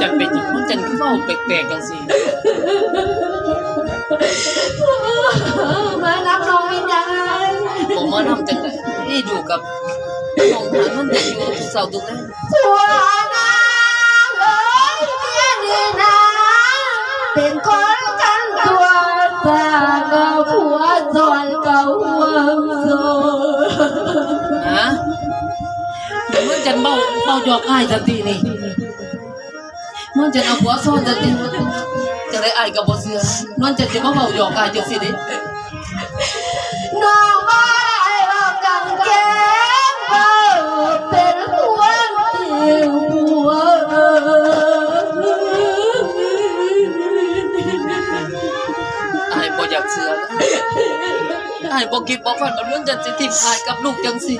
ว้าแปลกๆจังซี่มารับน้องวิญญาณผมมาทำจังไดนี่ดูกับน้องมันมันจะอยู่เสาตร์ทุกแลงชัวนางเอ้ยเนี่ยนี่นะเป็นคนกันตัวตากับผัวจอนกับหัวโซฮะมันจะเบาเบาหยอกอ้ายทันทีนี่ มันจะเอาหัวซ่อนทันทีจะได้อ้ายกับบ่เชื่อมันจะจะมาเบาหยอกอ้ายจังซี่เด้น้องมาได้บอกกันแก้มเบาเป็นคนที่หัวอายบ่อยากเชื่อนะอายบ่คิดบ่ฝันว่าเรื่องจะสิทิมอายกับลูกจังสิ